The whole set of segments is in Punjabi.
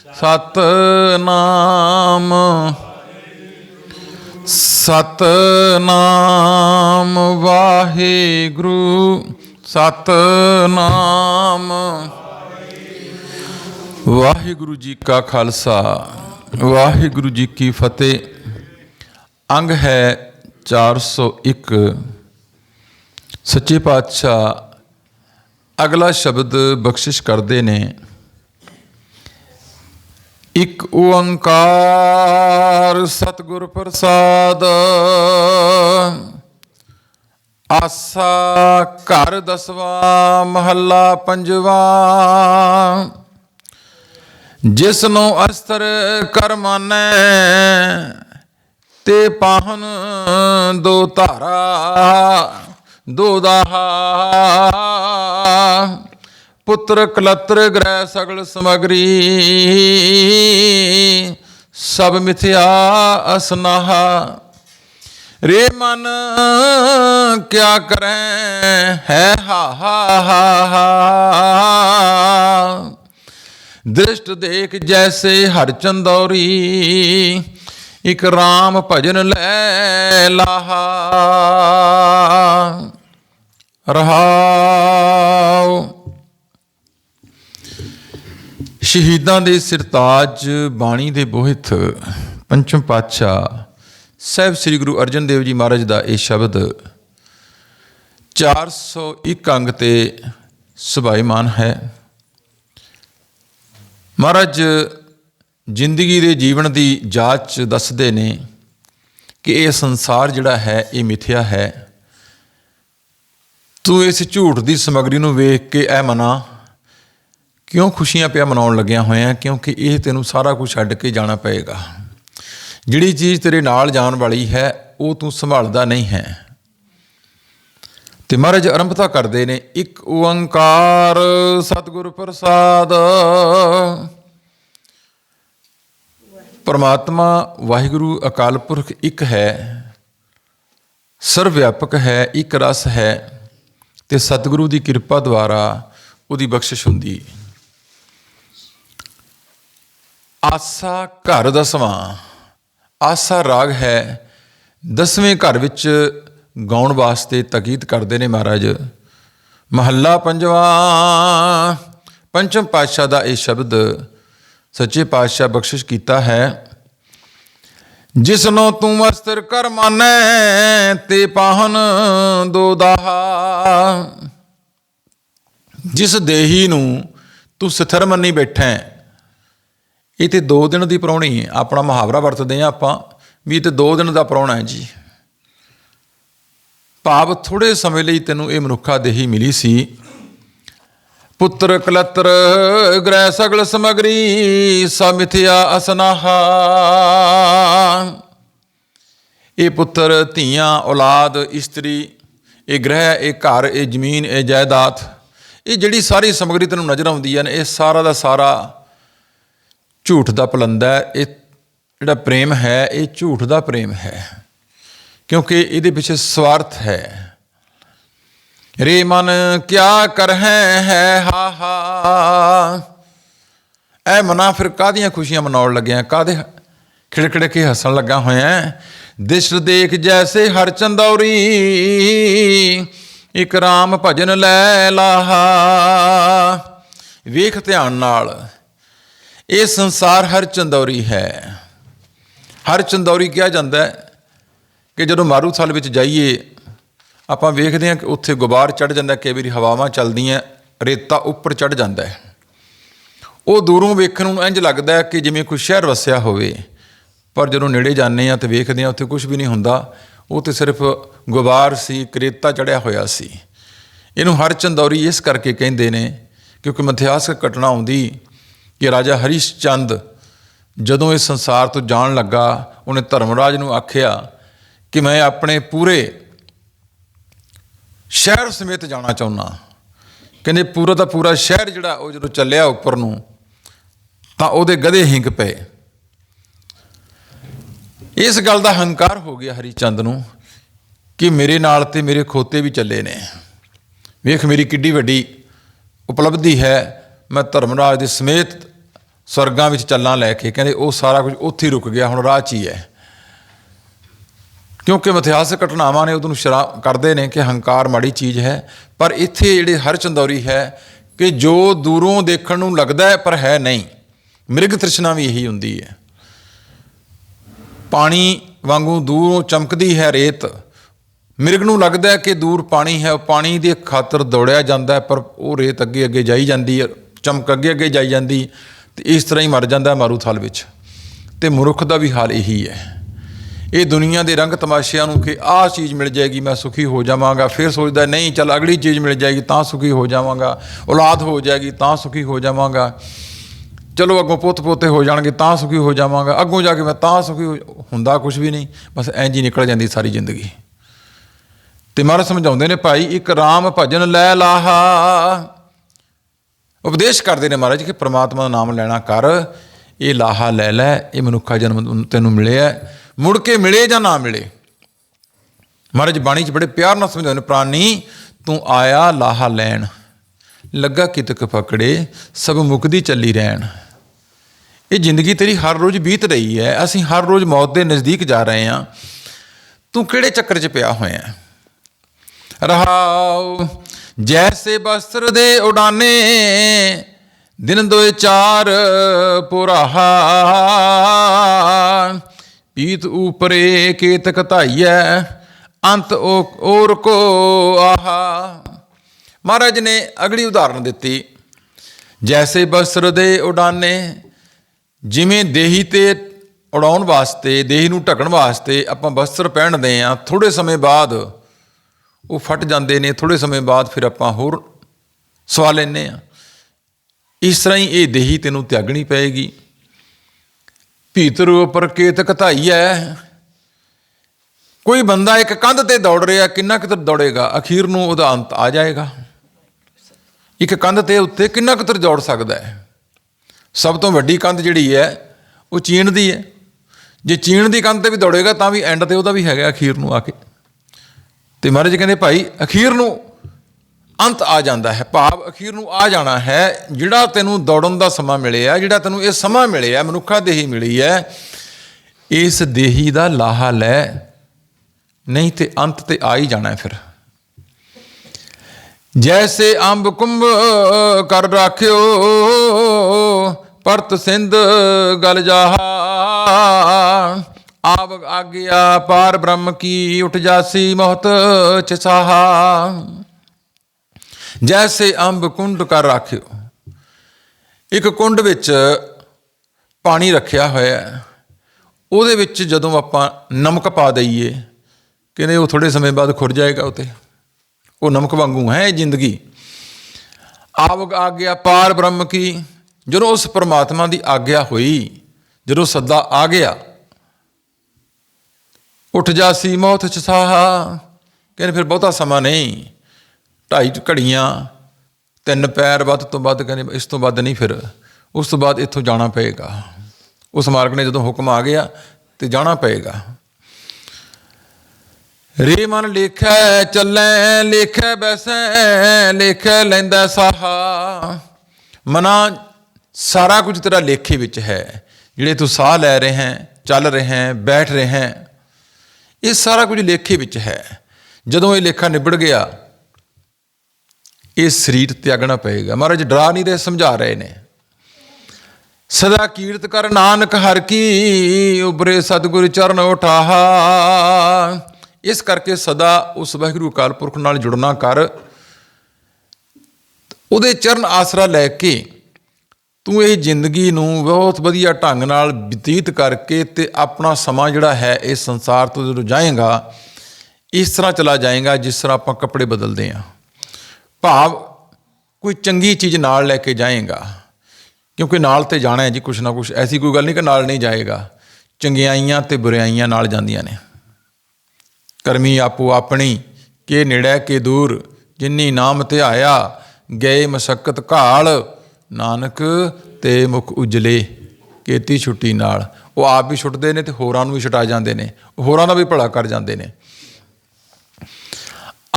ਸਤਨਾਮ ਸਤਨਾਮ ਵਾਹਿਗੁਰੂ ਸਤਨਾਮ ਵਾਹਿਗੁਰੂ ਜੀ ਕਾ ਖਾਲਸਾ, ਵਾਹਿਗੁਰੂ ਜੀ ਕੀ ਫਤਿਹ। ਅੰਗ ਹੈ 401 ਸੱਚੇ ਪਾਤਸ਼ਾਹ ਅਗਲਾ ਸ਼ਬਦ ਬਖਸ਼ਿਸ਼ ਕਰਦੇ ਨੇ। ਇਕ ਓੰਕਾਰ ਸਤਿਗੁਰ ਪ੍ਰਸਾਦ। ਆਸਾ ਘਰ ਦਸਵਾ, ਮਹੱਲਾ ਪੰਜਵਾ। ਜਿਸ ਨੂੰ ਅਸਤਰ ਕਰ ਮਾਨੈ, ਤੇ ਪਾਹਨ ਦੋ ਧਾਰਾ, ਦੋ ਦਾਹਾ। ਪੁੱਤਰ ਕਲਤਰ ਗ੍ਰਹਿ ਸਗਲ ਸਮਗਰੀ ਸਭ ਮਿਥਿਆ ਅਸਨਾਹਾ ਰੇ ਮਨ ਕਿਆ ਕਰੈ ਹੈ ਹਾ ਹਾ ਹਾ ਹਾ ਦ੍ਰਿਸ਼ਟ ਦੇਖ ਜੈਸੇ ਹਰ ਚੰਦੌਰੀ ਇਕ RAM ਭਜਨ ਲੈ ਲਾਹਾ ਸ਼ਹੀਦਾਂ ਦੇ ਸਿਰਤਾਜ ਬਾਣੀ ਦੇ ਬੋਹਿਤ ਪੰਚਮ ਪਾਤਸ਼ਾਹ ਸਹਿਬ ਸ੍ਰੀ ਗੁਰੂ ਅਰਜਨ ਦੇਵ ਜੀ ਮਹਾਰਾਜ ਦਾ ਇਹ ਸ਼ਬਦ 401 ਅੰਗ ਤੇ ਸੁਭਾਈਮਾਨ ਹੈ। ਮਹਾਰਾਜ ਜ਼ਿੰਦਗੀ ਦੇ ਜੀਵਨ ਦੀ ਜਾਂਚ ਦੱਸਦੇ ਨੇ ਕਿ ਇਹ ਸੰਸਾਰ ਜਿਹੜਾ ਹੈ, ਇਹ ਮਿਥਿਆ ਹੈ। ਤੂੰ ਇਸ ਝੂਠ ਦੀ ਸਮਗਰੀ ਨੂੰ ਵੇਖ ਕੇ ਐ ਮਨਾ ਕਿਉਂ ਖੁਸ਼ੀਆਂ ਪਿਆ ਮਨਾਉਣ ਲੱਗਿਆ ਹੋਇਆ ਕਿਉਂਕਿ ਇਹ ਤੈਨੂੰ ਸਾਰਾ ਕੁਝ ਛੱਡ ਕੇ ਜਾਣਾ ਪਏਗਾ। ਜਿਹੜੀ ਚੀਜ਼ ਤੇਰੇ ਨਾਲ ਜਾਣ ਵਾਲੀ ਹੈ, ਉਹ ਤੂੰ ਸੰਭਾਲਦਾ ਨਹੀਂ ਹੈ। ਤੇ ਮਹਾਰਾਜ ਆਰੰਭਤਾ ਕਰਦੇ ਨੇ, ਇੱਕ ਓੰਕਾਰ ਸਤਿਗੁਰ ਪ੍ਰਸਾਦ। ਪਰਮਾਤਮਾ ਵਾਹਿਗੁਰੂ ਅਕਾਲ ਪੁਰਖ ਇੱਕ ਹੈ ਸਰਵ ਵਿਆਪਕ ਹੈ, ਇੱਕ ਰਸ ਹੈ, ਤੇ ਸਤਿਗੁਰੂ ਦੀ ਕਿਰਪਾ ਦੁਆਰਾ ਉਹਦੀ ਬਖਸ਼ਿਸ਼ ਹੁੰਦੀ। ਆਸਾ ਘਰ ਦਸਵਾਂ ਆਸਾ ਰਾਗ ਹੈ। ਦਸਵੇਂ ਘਰ ਵਿੱਚ ਗਾਉਣ ਵਾਸਤੇ ਤਕੀਦ ਕਰਦੇ ਨੇ ਮਹਾਰਾਜ। ਮਹੱਲਾ ਪੰਜਵਾਂ, ਪੰਚਮ ਪਾਤਸ਼ਾਹ ਦਾ ਇਹ ਸ਼ਬਦ ਸੱਚੇ ਪਾਤਸ਼ਾਹ ਬਖਸ਼ਿਸ਼ ਕੀਤਾ ਹੈ। ਜਿਸ ਨੂੰ ਤੂੰ ਅਸਤਰ ਕਰ ਮਾਨੈ, ਤੇ ਪਾਹਨ ਦੋ ਦਾਹਾ। ਜਿਸ ਦੇਹੀ ਨੂੰ ਤੂੰ ਸਥਿਰ ਮੰਨੀ ਬੈਠਾ ਹੈ ਇਹ ਤੇ 2 ਦਿਨ ਦੀ ਪ੍ਰਾਹੁਣੀ ਹੈ। ਆਪਣਾ ਮੁਹਾਵਰਾ ਵਰਤਦੇ ਆ ਆਪਾਂ। ਵੀ ਇਹ ਤੇ 2 ਦਿਨ ਦਾ ਪ੍ਰਾਹੁਣਾ ਹੈ ਜੀ। ਭਾਵ ਥੋੜੇ ਸਮੇਂ ਲਈ ਤੈਨੂੰ ਇਹ ਮਨੁੱਖਾ ਦੇਹੀ ਮਿਲੀ ਸੀ। ਪੁੱਤਰ ਕਲਤਰ, ਗ੍ਰਹਿ ਸਗਲ ਸਮਗਰੀ ਸമിਥਿਆ ਅਸਨਾਹਾ। ਇਹ ਪੁੱਤਰ, ਧੀਆਂ, ਔਲਾਦ, ਇਸਤਰੀ, ਇਹ ਗ੍ਰਹਿ, ਇਹ ਘਰ, ਇਹ ਜ਼ਮੀਨ, ਇਹ ਜਾਇਦਾਦ, ਇਹ ਜਿਹੜੀ ਸਾਰੀ ਸਮਗਰੀ ਤੈਨੂੰ ਨਜ਼ਰ ਆਉਂਦੀ ਹੈ ਇਹ ਸਾਰਾ ਦਾ ਸਾਰਾ ਝੂਠ ਦਾ ਪਲੰਦਾ ਇਹ ਜਿਹੜਾ ਪ੍ਰੇਮ ਹੈ, ਇਹ ਝੂਠ ਦਾ ਪ੍ਰੇਮ ਹੈ। ਕਿਉਂਕਿ ਇਹਦੇ ਪਿੱਛੇ ਸਵਾਰਥ ਹੈ। ਰੇ ਮਨ ਕਿਆ ਕਰਹਿ ਹੈ, ਹਾ ਹਾ। ਐ ਮਨਾ ਫਿਰ ਕਾਦੀਆਂ ਖੁਸ਼ੀਆਂ ਮਨਾਉਣ ਲੱਗਿਆ? ਕਾਦੇ ਖਿੜਖਿੜ ਕੇ ਹੱਸਣ ਲੱਗਾ ਹੋਇਆ? ਦਿਸ਼ ਦੇਖ ਜੈਸੇ ਹਰ ਚੰਦੌਰੀ, ਇਕ ਰਾਮ ਭਜਨ ਲੈ ਲਾਹਾ। ਵੇਖ ਧਿਆਨ ਨਾਲ। ਇਹ ਸੰਸਾਰ ਹਰ ਚੰਦੌਰੀ ਹੈ। ਹਰ ਚੰਦੌਰੀ ਕਿਹਾ ਜਾਂਦਾ ਹੈ ਕਿ ਜਦੋਂ ਮਾਰੂਥਲ ਵਿੱਚ ਜਾਈਏ, ਆਪਾਂ ਵੇਖਦੇ ਹਾਂ ਕਿ ਉੱਥੇ ਗੁਬਾਰ ਚੜ ਜਾਂਦਾ, ਕਈ ਵਾਰੀ ਹਵਾਵਾਂ ਚੱਲਦੀਆਂ, ਰੇਤਾ ਉੱਪਰ ਚੜ ਜਾਂਦਾ ਹੈ। ਉਹ ਦੂਰੋਂ ਵੇਖਣ ਨੂੰ ਇੰਜ ਲੱਗਦਾ ਹੈ ਕਿ ਜਿਵੇਂ ਕੋਈ ਸ਼ਹਿਰ ਵਸਿਆ ਹੋਵੇ, ਪਰ ਜਦੋਂ ਨੇੜੇ ਜਾਂਦੇ ਆ ਤੇ ਵੇਖਦੇ ਆ ਉੱਥੇ ਕੁਝ ਵੀ ਨਹੀਂ ਹੁੰਦਾ, ਉਹ ਤੇ ਸਿਰਫ ਗੁਬਾਰ ਸੀ ਕਰੇਤਾ ਚੜਿਆ ਹੋਇਆ ਸੀ। ਇਹਨੂੰ ਹਰ ਚੰਦੌਰੀ ਇਸ ਕਰਕੇ ਕਹਿੰਦੇ ਨੇ ਕਿਉਂਕਿ ਮਿਥਿਹਾਸਕ ਘਟਨਾ ਆਉਂਦੀ ਕਿ ਰਾਜਾ ਹਰੀਸ਼ ਚੰਦ ਜਦੋਂ ਇਸ ਸੰਸਾਰ ਤੋਂ ਜਾਣ ਲੱਗਾ, ਉਹਨੇ ਧਰਮਰਾਜ ਨੂੰ ਆਖਿਆ ਕਿ ਮੈਂ ਆਪਣੇ ਪੂਰੇ ਸ਼ਹਿਰ ਸਮੇਤ ਜਾਣਾ ਚਾਹੁੰਦਾ। ਕਹਿੰਦੇ ਪੂਰਾ ਦਾ ਪੂਰਾ ਸ਼ਹਿਰ ਜਿਹੜਾ, ਉਹ ਜਦੋਂ ਚੱਲਿਆ ਉੱਪਰ ਨੂੰ, ਤਾਂ ਉਹਦੇ ਗਧੇ ਹਿੰਕ ਪਏ। ਇਸ ਗੱਲ ਦਾ ਹੰਕਾਰ ਹੋ ਗਿਆ ਹਰੀਚੰਦ ਨੂੰ ਕਿ ਮੇਰੇ ਨਾਲ ਤੇ ਮੇਰੇ ਖੋਤੇ ਵੀ ਚੱਲੇ ਨੇ। ਵੇਖ ਮੇਰੀ ਕਿੱਡੀ ਵੱਡੀ ਉਪਲਬਧੀ ਹੈ, ਮੈਂ ਧਰਮਰਾਜ ਦੇ ਸਮੇਤ ਸਵਰਗਾਂ ਵਿੱਚ ਚੱਲਾਂ ਲੈ ਕੇ, ਕਹਿੰਦੇ ਉਹ ਸਾਰਾ ਕੁਝ ਉੱਥੇ ਹੀ ਰੁਕ ਗਿਆ, ਹੁਣ ਰਾਹ 'ਚ ਹੀ ਹੈ। ਕਿਉਂਕਿ ਮਿਥਿਹਾਸਕ ਘਟਨਾਵਾਂ ਨੇ ਉਹਨੂੰ ਸ਼ਰਾ, ਕਰਦੇ ਨੇ ਕਿ ਹੰਕਾਰ ਮਾੜੀ ਚੀਜ਼ ਹੈ, ਪਰ ਇੱਥੇ ਜਿਹੜੇ ਹਰ ਚੰਦੌਰੀ ਹੈ ਕਿ ਜੋ ਦੂਰੋਂ ਦੇਖਣ ਨੂੰ ਲੱਗਦਾ ਹੈ, ਪਰ ਹੈ ਨਹੀਂ। ਮਿਰਗ ਤ੍ਰਿਸ਼ਨਾ ਵੀ ਇਹੀ ਹੁੰਦੀ ਹੈ। ਪਾਣੀ ਵਾਂਗੂ ਦੂਰੋਂ ਚਮਕਦੀ ਹੈ ਰੇਤ। ਮਿਰਗ ਨੂੰ ਲੱਗਦਾ ਹੈ ਕਿ ਦੂਰ ਪਾਣੀ ਹੈ, ਉਹ ਪਾਣੀ ਦੇ ਖਾਤਰ ਦੌੜਿਆ ਜਾਂਦਾ ਪਰ ਉਹ ਰੇਤ ਅੱਗੇ ਅੱਗੇ ਜਾਈ ਜਾਂਦੀ ਹੈ, ਚਮਕ ਅੱਗੇ ਅੱਗੇ ਜਾਈ ਜਾਂਦੀ ਤੇ ਇਸ ਤਰ੍ਹਾਂ ਹੀ ਮਰ ਜਾਂਦਾ ਹੈ ਮਾਰੂਥਲ ਵਿੱਚ। ਤੇ ਮਨੁੱਖ ਦਾ ਵੀ ਹਾਲ ਇਹੀ ਹੈ। ਇਹ ਦੁਨੀਆ ਦੇ ਰੰਗ ਤਮਾਸ਼ਿਆਂ ਨੂੰ ਕਿ ਆਹ ਚੀਜ਼ ਮਿਲ ਜਾਏਗੀ, ਮੈਂ ਸੁਖੀ ਹੋ ਜਾਵਾਂਗਾ। ਫਿਰ ਸੋਚਦਾ, ਨਹੀਂ, ਚੱਲ ਅਗਲੀ ਚੀਜ਼ ਮਿਲ ਜਾਏਗੀ, ਤਾਂ ਸੁਖੀ ਹੋ ਜਾਵਾਂਗਾ। ਔਲਾਦ ਹੋ ਜਾਏਗੀ, ਤਾਂ ਸੁਖੀ ਹੋ ਜਾਵਾਂਗਾ। ਚਲੋ, ਅੱਗੋਂ ਪੁੱਤ ਪੋਤੇ ਹੋ ਜਾਣਗੇ, ਤਾਂ ਸੁਖੀ ਹੋ ਜਾਵਾਂਗਾ। ਅੱਗੋਂ ਜਾ ਕੇ ਮੈਂ ਤਾਂ ਸੁਖੀ ਹੋ ਹੁੰਦਾ ਕੁਝ ਵੀ ਨਹੀਂ, ਬਸ ਐਂ ਜੀ ਨਿਕਲ ਜਾਂਦੀ ਸਾਰੀ ਜ਼ਿੰਦਗੀ। ਤੇ ਮਹਾਰਾਜ ਸਮਝਾਉਂਦੇ ਨੇ ਭਾਈ, ਇੱਕ ਰਾਮ ਭਜਨ ਲੈ ਲਾਹਾ। ਉਪਦੇਸ਼ ਕਰਦੇ ਨੇ ਮਹਾਰਾਜ ਕਿ ਪ੍ਰਮਾਤਮਾ ਦਾ ਨਾਮ ਲੈਣਾ ਕਰ। ਇਹ ਲਾਹਾ ਲੈ ਲੈ, ਇਹ ਮਨੁੱਖਾ ਜਨਮ ਤੈਨੂੰ ਮਿਲਿਆ ਹੈ। ਮੁੜ ਕੇ ਮਿਲੇ ਜਾਂ ਨਾ ਮਿਲੇ? ਮਹਾਰਾਜ ਬਾਣੀ 'ਚ ਬੜੇ ਪਿਆਰ ਨਾਲ ਸਮਝਾਉਂਦੇ ਨੇ, ਪ੍ਰਾਨੀ, ਤੂੰ ਆਇਆ ਲਾਹਾ ਲੈਣ। ਲੱਗਾ ਕਿਤਕ ਫਕੜੇ ਸਭ ਮੁਕਦੀ ਚੱਲੀ ਰਹਿਣ। ਇਹ ਜ਼ਿੰਦਗੀ ਤੇਰੀ ਹਰ ਰੋਜ਼ ਬੀਤ ਰਹੀ ਹੈ ਅਸੀਂ ਹਰ ਰੋਜ਼ ਮੌਤ ਦੇ ਨਜ਼ਦੀਕ ਜਾ ਰਹੇ ਹਾਂ ਤੂੰ ਕਿਹੜੇ ਚੱਕਰ 'ਚ ਪਿਆ ਹੋਇਆ ਹੈ ਰਹਾਉ ਜੈਸੇ ਬਸਤਰ ਦੇ ਉਡਾਨੇ, ਦਿਨ ਦੋਏ ਚਾਰ ਪੁਰਾਹਾ ਪੀਤ ਉਪਰੇ ਕੇਤਕ ਧਾਈਐ, ਅੰਤ ਓ- ਔਰ ਕੋ ਆਹਾ। ਮਹਾਰਾਜ ਨੇ ਅਗਲੀ ਉਦਾਹਰਣ ਦਿੱਤੀ। ਜੈਸੇ ਬਸਤਰ ਦੇ ਉਡਾਨੇ, ਜਿਵੇਂ ਦੇਹੀ ਤੇ ਉਡਾਉਣ ਵਾਸਤੇ, ਦੇਹੀ ਨੂੰ ਢੱਕਣ ਵਾਸਤੇ ਆਪਾਂ ਬਸਤਰ ਪਹਿਨਦੇ ਆ ਥੋੜੇ ਸਮੇਂ ਬਾਅਦ ਉਹ ਫਟ ਜਾਂਦੇ ਨੇ ਥੋੜੇ ਸਮੇਂ ਬਾਅਦ ਫਿਰ ਆਪਾਂ ਹੋਰ ਸਵਾ ਲੈਨੇ ਆ ਇਸ ਤਰ੍ਹਾਂ ਹੀ ਇਹ ਦੇਹੀ ਤੈਨੂੰ ਤਿਆਗਣੀ ਪਏਗੀ। ਭੀਤਰ ਉਪਰ ਕੇਤ ਘਤਾਈ ਹੈ ਕੋਈ ਬੰਦਾ ਇੱਕ ਕੰਧ ਤੇ ਦੌੜ ਰਿਹਾ, ਕਿੰਨਾ ਕੁ ਦੌੜੇਗਾ? ਅਖੀਰ ਨੂੰ ਉਹਦਾ ਅੰਤ ਆ ਜਾਏਗਾ। ਇੱਕ ਕੰਧ ਤੇ ਉੱਤੇ ਕਿੰਨਾ ਕੁ ਦੌੜ ਸਕਦਾ ਹੈ ਸਭ ਤੋਂ ਵੱਡੀ ਕੰਧ ਜਿਹੜੀ ਹੈ ਉਹ ਚੀਨ ਦੀ ਹੈ ਜੇ ਚੀਨ ਦੀ ਕੰਧ ਤੇ ਵੀ ਦੌੜੇਗਾ, ਤਾਂ ਵੀ ਐਂਡ ਤੇ ਉਹਦਾ ਵੀ ਹੈਗਾ ਅਖੀਰ ਨੂੰ ਆ ਕੇ। ਤੇ ਮਹਾਰਾਜ ਕਹਿੰਦੇ, ਭਾਈ, ਅਖੀਰ ਨੂੰ ਅੰਤ ਆ ਜਾਂਦਾ ਹੈ। ਭਾਵ ਅਖੀਰ ਨੂੰ ਆ ਜਾਣਾ ਹੈ, ਜਿਹੜਾ ਤੈਨੂੰ ਦੌੜਨ ਦਾ ਸਮਾਂ ਮਿਲਿਆ, ਜਿਹੜਾ ਤੈਨੂੰ ਇਹ ਸਮਾਂ ਮਿਲਿਆ, ਮਨੁੱਖਾ ਦੇਹੀ ਮਿਲੀ ਹੈ, ਇਸ ਦੇਹੀ ਦਾ ਲਾਹਾ ਲੈ, ਨਹੀਂ ਤੇ ਅੰਤ ਤੇ ਆ ਹੀ ਜਾਣਾ ਫਿਰ। ਜੈਸੇ ਅੰਬ ਕੁੰਭ ਕਰ ਰਾਖਿਓ, ਪਰਤ ਸਿੰਧ ਗਲ ਜਾਹਾ ਆਵ ਆਗਿਆ, ਪਾਰ ਬ੍ਰਹਮ ਕੀ ਉਠ ਜਾਸੀ ਮੋਹਤ ਚਸਾਹਾ ਜੈਸੇ ਅੰਬ ਕੁੰਡ ਕਰ ਰੱਖਿਓ। ਇੱਕ ਕੁੰਡ ਵਿੱਚ ਪਾਣੀ ਰੱਖਿਆ ਹੋਇਆ ਹੈ। ਉਹਦੇ ਵਿੱਚ ਜਦੋਂ ਆਪਾਂ ਨਮਕ ਪਾ ਦਈਏ, ਕਹਿੰਦੇ ਉਹ ਥੋੜੇ ਸਮੇਂ ਬਾਅਦ ਖੁਰ ਜਾਏਗਾ ਉਤੇ ਉਹ ਨਮਕ ਵਾਂਗੂ ਹੈ ਜ਼ਿੰਦਗੀ। ਆਵਗ ਆਗਿਆ, ਪਾਰ ਬ੍ਰਹਮ ਕੀ। ਜਦੋਂ ਉਸ ਪਰਮਾਤਮਾ ਦੀ ਆਗਿਆ ਹੋਈ, ਜਦੋਂ ਸੱਦਾ ਆ ਗਿਆ ਉੱਠ ਜਾ ਸੀ ਮੌਤ ਚ ਸਾਹਾ। ਕਹਿੰਦੇ ਫਿਰ ਬਹੁਤਾ ਸਮਾਂ ਨਹੀਂ, ਢਾਈ ਘੜੀਆਂ, ਤਿੰਨ ਪੈਰ ਵੱਧ ਤੋਂ ਵੱਧ ਕਹਿੰਦੇ ਇਸ ਤੋਂ ਵੱਧ ਨਹੀਂ ਫਿਰ, ਉਸ ਤੋਂ ਬਾਅਦ ਇੱਥੋਂ ਜਾਣਾ ਪਏਗਾ। ਉਸ ਮਾਰਗ ਨੇ ਜਦੋਂ ਹੁਕਮ ਆ ਗਿਆ ਤੇ ਜਾਣਾ ਪਏਗਾ। ਰੇ ਮਨ ਲੇਖੈ, ਚੱਲੈ, ਲੇਖੈ, ਬੈਸੈ, ਲੇਖੈ, ਲੈਂਦਾ ਸਾਹਾ। ਮਨਾ ਸਾਰਾ ਕੁਝ ਤੇਰਾ ਲੇਖੇ ਵਿੱਚ ਹੈ। ਜਿਹੜੇ ਤੂੰ ਸਾਹ ਲੈ ਰਹੇ ਹੈ, ਚੱਲ ਰਹੇ ਹੈ, ਬੈਠ ਰਹੇ ਹੈ ਇਹ ਸਾਰਾ ਕੁਝ ਲੇਖੇ ਵਿੱਚ ਹੈ। ਜਦੋਂ ਇਹ ਲੇਖਾ ਨਿਬੜ ਗਿਆ, ਇਹ ਸਰੀਰ ਤਿਆਗਣਾ ਪਏਗਾ। ਮਹਾਰਾਜ ਡਰਾ ਨਹੀਂ ਰਹੇ, ਸਮਝਾ ਰਹੇ ਨੇ। ਸਦਾ ਕੀਰਤ ਕਰ ਨਾਨਕ ਹਰ ਕੀ ਉਬਰੇ ਸਤਿਗੁਰ ਚਰਨ ਉਠਾਹਾ। ਇਸ ਕਰਕੇ ਸਦਾ ਉਸ ਵਾਹਿਗੁਰੂ ਅਕਾਲ ਪੁਰਖ ਨਾਲ ਜੁੜਨਾ ਕਰ। ਉਹਦੇ ਚਰਨ ਆਸਰਾ ਲੈ ਕੇ ਤੂੰ ਇਹ ਜ਼ਿੰਦਗੀ ਨੂੰ ਬਹੁਤ ਵਧੀਆ ਢੰਗ ਨਾਲ ਬਤੀਤ ਕਰਕੇ ਤੇ ਆਪਣਾ ਸਮਾਂ ਜਿਹੜਾ ਹੈ ਇਸ ਸੰਸਾਰ ਤੋਂ ਜਦੋਂ ਜਾਏਗਾ, ਇਸ ਤਰ੍ਹਾਂ ਚਲਾ ਜਾਏਗਾ ਜਿਸ ਤਰ੍ਹਾਂ ਆਪਾਂ ਕੱਪੜੇ ਬਦਲਦੇ ਹਾਂ। ਭਾਵ ਕੋਈ ਚੰਗੀ ਚੀਜ਼ ਨਾਲ ਲੈ ਕੇ ਜਾਏਗਾ, ਕਿਉਂਕਿ ਨਾਲ ਤੇ ਜਾਣਾ ਹੈ ਜੀ ਕੁਛ ਨਾ ਕੁਛ, ਐਸੀ ਕੋਈ ਗੱਲ ਨਹੀਂ ਕਿ ਨਾਲ ਨਹੀਂ ਜਾਏਗਾ। ਚੰਗਿਆਈਆਂ ਤੇ ਬੁਰਾਈਆਂ ਨਾਲ ਜਾਂਦੀਆਂ ਨੇ। ਕਰਮੀ ਆਪੋ ਆਪਣੀ, ਕੇ ਨੇੜੇ ਕੇ ਦੂਰ, ਜਿੰਨੀ ਨਾਮ ਧਿਆਇਆ ਗਏ ਮਸਕਤ ਘਾਲ ਨਾਨਕ ਤੇ ਮੁਖ ਉਜਲੇ, ਕੀਤੀ ਛੁੱਟੀ ਨਾਲ। ਉਹ ਆਪ ਵੀ ਛੁੱਟਦੇ ਨੇ ਤੇ ਹੋਰਾਂ ਨੂੰ ਵੀ ਛੁਟਾ ਜਾਂਦੇ ਨੇ। ਹੋਰਾਂ ਦਾ ਵੀ ਭਲਾ ਕਰ ਜਾਂਦੇ ਨੇ।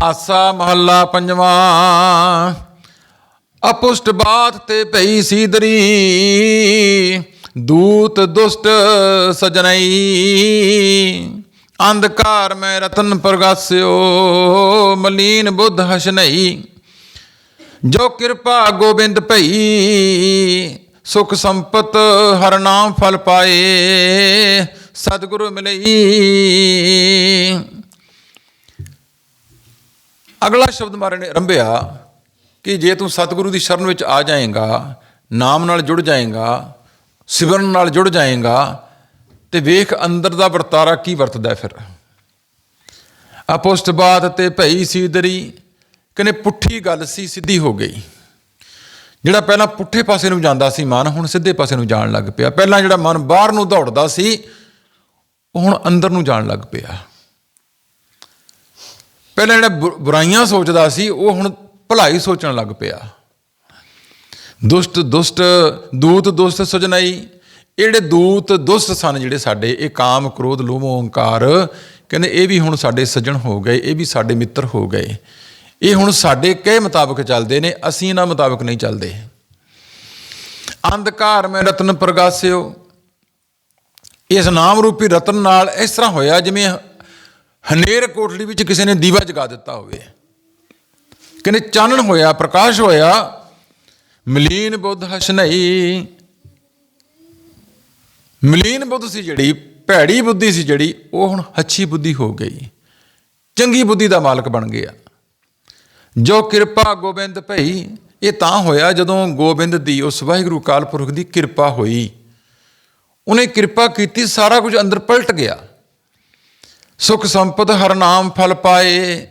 ਆਸਾ ਮਹੱਲਾ ਪੰਜਵਾਂ, ਅਪੁਸ਼ਟ ਬਾਤ ਤੇ ਭਈ ਸੀਦਰੀ, ਦੂਤ ਦੁਸ਼ਟ ਸਜਣਈ। ਅੰਧਕਾਰ ਮੈਂ ਰਤਨ ਪ੍ਰਗਾਸਿਓ, ਮਲੀਨ ਬੁੱਧ ਹਸਨਈ। ਜੋ ਕਿਰਪਾ ਗੋਬਿੰਦ ਭਈ, ਸੁਖ ਸੰਪਤ ਹਰ ਨਾਮ ਫਲ ਪਾਏ, ਸਤਿਗੁਰੂ ਮਿਲਈ। ਅਗਲਾ ਸ਼ਬਦ ਮਾਰੇ ਨੇ ਰੰਭਿਆ ਕਿ ਜੇ ਤੂੰ ਸਤਿਗੁਰੂ ਦੀ ਸ਼ਰਨ ਵਿੱਚ ਆ ਜਾਏਗਾ, ਨਾਮ ਨਾਲ ਜੁੜ ਜਾਏਗਾ, ਸਿਮਰਨ ਨਾਲ ਜੁੜ ਜਾਏਗਾ, ਤੇ ਵੇਖ ਅੰਦਰ ਦਾ ਵਰਤਾਰਾ ਕੀ ਵਰਤਦਾ ਫਿਰ। ਅਪੁਸ਼ਟ ਬਾਤ ਤੇ ਭਈ ਸੀਦਰੀ ਕਹਿੰਦੇ ਪੁੱਠੀ ਗੱਲ ਸੀ, ਸਿੱਧੀ ਹੋ ਗਈ। ਜਿਹੜਾ ਪਹਿਲਾਂ ਪੁੱਠੇ ਪਾਸੇ ਨੂੰ ਜਾਂਦਾ ਸੀ ਮਨ, ਹੁਣ ਸਿੱਧੇ ਪਾਸੇ ਨੂੰ ਜਾਣ ਲੱਗ ਪਿਆ। ਪਹਿਲਾਂ ਜਿਹੜਾ ਮਨ ਬਾਹਰ ਨੂੰ ਦੌੜਦਾ ਸੀ, ਉਹ ਹੁਣ ਅੰਦਰ ਨੂੰ ਜਾਣ ਲੱਗ ਪਿਆ। ਪਹਿਲਾਂ ਜਿਹੜਾ ਬੁ- ਬੁਰਾਈਆਂ ਸੋਚਦਾ ਸੀ, ਉਹ ਹੁਣ ਭਲਾਈ ਸੋਚਣ ਲੱਗ ਪਿਆ। ਦੁਸ਼ਟ ਦੁਸ਼ਟ, ਦੂਤ ਦੁਸ਼ਟ ਸੁਜਨਾਈ ਇਹ ਜਿਹੜੇ ਦੂਤ ਦੁਸ਼ਟ ਸਨ ਜਿਹੜੇ ਸਾਡੇ, ਇਹ ਕਾਮ, ਕ੍ਰੋਧ, ਲੋਭ, ਓੰਕਾਰ, ਕਹਿੰਦੇ ਇਹ ਵੀ ਹੁਣ ਸਾਡੇ ਸੱਜਣ ਹੋ ਗਏ, ਇਹ ਵੀ ਸਾਡੇ ਮਿੱਤਰ ਹੋ ਗਏ। ਇਹ ਹੁਣ ਸਾਡੇ ਕਹੇ ਮੁਤਾਬਕ ਚੱਲਦੇ ਨੇ, ਅਸੀਂ ਇਹਨਾਂ ਮੁਤਾਬਕ ਨਹੀਂ ਚੱਲਦੇ। ਅੰਧਕਾਰ ਮੈਂ ਰਤਨ ਪ੍ਰਗਾਸਿਓ। ਇਸ ਨਾਮ ਰੂਪੀ ਰਤਨ ਨਾਲ ਇਸ ਤਰ੍ਹਾਂ ਹੋਇਆ ਜਿਵੇਂ ਹਨੇਰ ਕੋਠੜੀ ਵਿੱਚ ਕਿਸੇ ਨੇ ਦੀਵਾ ਜਗਾ ਦਿੱਤਾ ਹੋਵੇ। ਕਹਿੰਦੇ ਚਾਨਣ ਹੋਇਆ, ਪ੍ਰਕਾਸ਼ ਹੋਇਆ, ਮਲੀਨ ਬੁੱਧ ਹਸਨਈ। ਮਲੀਨ ਬੁੱਧ ਸੀ ਜਿਹੜੀ, ਭੈੜੀ ਬੁੱਧੀ ਸੀ ਜਿਹੜੀ, ਉਹ ਹੁਣ ਅੱਛੀ ਬੁੱਧੀ ਹੋ ਗਈ। ਚੰਗੀ ਬੁੱਧੀ ਦਾ ਮਾਲਕ ਬਣ ਗਿਆ। ਜੋ ਕਿਰਪਾ ਗੋਬਿੰਦ ਭਈ, ਇਹ ਤਾਂ ਹੋਇਆ ਜਦੋਂ ਗੋਬਿੰਦ ਦੀ ਉਸ ਵਾਹਿਗੁਰੂ ਕਾਲ ਪੁਰਖ ਦੀ ਕਿਰਪਾ ਹੋਈ। ਉਹਨੇ ਕਿਰਪਾ ਕੀਤੀ, ਸਾਰਾ ਕੁਝ ਅੰਦਰ ਪਲਟ ਗਿਆ। ਸੁਖ ਸੰਪਦ ਹਰ ਨਾਮ ਫਲ ਪਾਏ,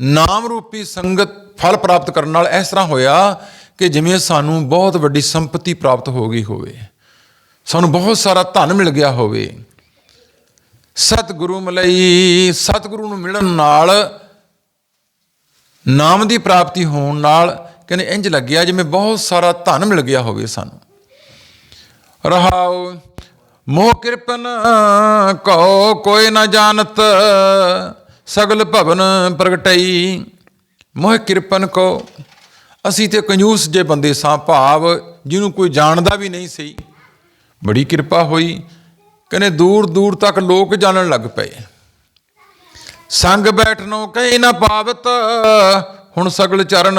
ਨਾਮ ਰੂਪੀ ਸੰਗਤ ਫਲ ਪ੍ਰਾਪਤ ਕਰਨ ਨਾਲ ਇਸ ਤਰ੍ਹਾਂ ਹੋਇਆ ਕਿ ਜਿਵੇਂ ਸਾਨੂੰ ਬਹੁਤ ਵੱਡੀ ਸੰਪਤੀ ਪ੍ਰਾਪਤ ਹੋ ਗਈ ਹੋਵੇ, ਸਾਨੂੰ ਬਹੁਤ ਸਾਰਾ ਧਨ ਮਿਲ ਗਿਆ ਹੋਵੇ। ਸਤਿਗੁਰੂ ਮਲਈ, ਸਤਿਗੁਰੂ ਨੂੰ ਮਿਲਣ ਨਾਲ ਨਾਮ ਦੀ ਪ੍ਰਾਪਤੀ ਹੋਣ ਨਾਲ ਕਹਿੰਦੇ ਇੰਜ ਲੱਗਿਆ ਜਿਵੇਂ ਬਹੁਤ ਸਾਰਾ ਧਨ ਮਿਲ ਗਿਆ ਹੋਵੇ ਸਾਨੂੰ। ਰਹਾਉ, ਮੋਹ ਕਿਰਪਨ ਕੋ ਕੋਈ ਨਾ ਜਾਣਤ, ਸਗਲ ਭਵਨ ਪ੍ਰਗਟਈ। ਮੋਹ ਕਿਰਪਨ ਕੋ ਅਸੀਂ ਤੇ ਕੰਜੂਸ ਜੇ ਬੰਦੇ ਸਾਂ ਭਾਵ, ਜਿਹਨੂੰ ਕੋਈ ਜਾਣਦਾ ਵੀ ਨਹੀਂ ਸੀ ਬੜੀ ਕਿਰਪਾ ਹੋਈ, ਕਹਿੰਦੇ ਦੂਰ ਦੂਰ ਤੱਕ ਲੋਕ ਜਾਣਨ ਲੱਗ ਪਏ। ਸੰਗ ਬੈਠਨੋ ਕਹੇ ਨਾ ਪਾਵਤ, ਹੁਣ ਸਗਲ ਚਰਨ